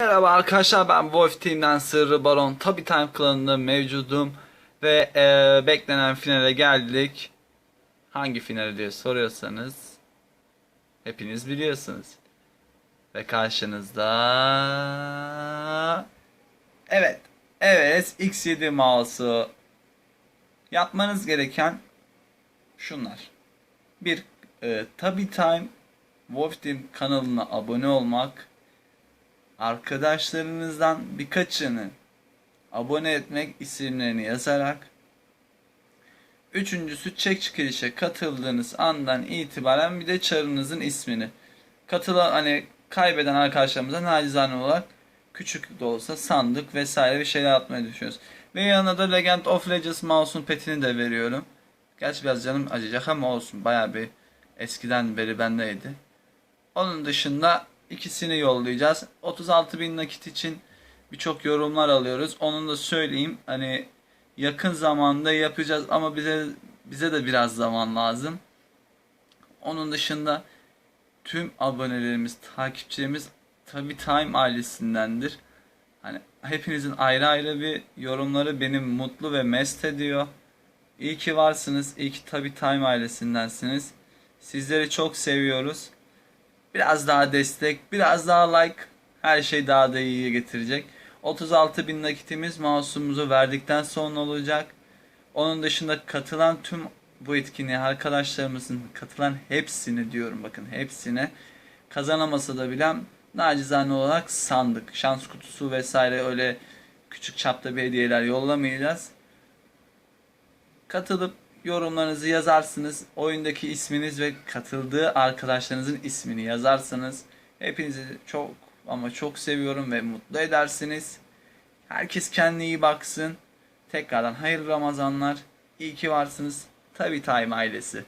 Merhaba arkadaşlar ben Wolf Team'den Sırrı Baron Tabi Time klanında mevcudum ve eee, beklenen finale geldik. Hangi finale diye soruyorsanız hepiniz biliyorsunuz. Ve karşınızda evet evet X7 mouse'u yapmanız gereken şunlar. Bir e, Tabi Time Wolf Team kanalına abone olmak arkadaşlarınızdan birkaçını abone etmek isimlerini yazarak Üçüncüsü çek çekilişe katıldığınız andan itibaren bir de çarınızın ismini katılan hani kaybeden arkadaşlarımıza nacizane olarak küçük de olsa sandık vesaire bir şeyler atmayı düşünüyoruz. Ve yanına da Legend of Legends mouse'un petini de veriyorum. Gerçi biraz canım acıyacak ama olsun bayağı bir eskiden beri bendeydi. Onun dışında ikisini yollayacağız. 36 bin nakit için birçok yorumlar alıyoruz. Onun da söyleyeyim. Hani yakın zamanda yapacağız ama bize bize de biraz zaman lazım. Onun dışında tüm abonelerimiz, takipçilerimiz tabi Time ailesindendir. Hani hepinizin ayrı ayrı bir yorumları beni mutlu ve mest ediyor. İyi ki varsınız. İyi ki tabi Time ailesindensiniz. Sizleri çok seviyoruz. Biraz daha destek, biraz daha like her şey daha da iyiye getirecek. 36 bin nakitimiz mouse'umuzu verdikten sonra olacak. Onun dışında katılan tüm bu etkinliğe arkadaşlarımızın katılan hepsini diyorum bakın hepsine kazanamasa da bilen nacizane olarak sandık, şans kutusu vesaire öyle küçük çapta bir hediyeler yollamayacağız. Katılıp yorumlarınızı yazarsınız. Oyundaki isminiz ve katıldığı arkadaşlarınızın ismini yazarsanız hepinizi çok ama çok seviyorum ve mutlu edersiniz. Herkes kendine iyi baksın. Tekrardan hayırlı Ramazanlar. İyi ki varsınız. Tabi Time ailesi.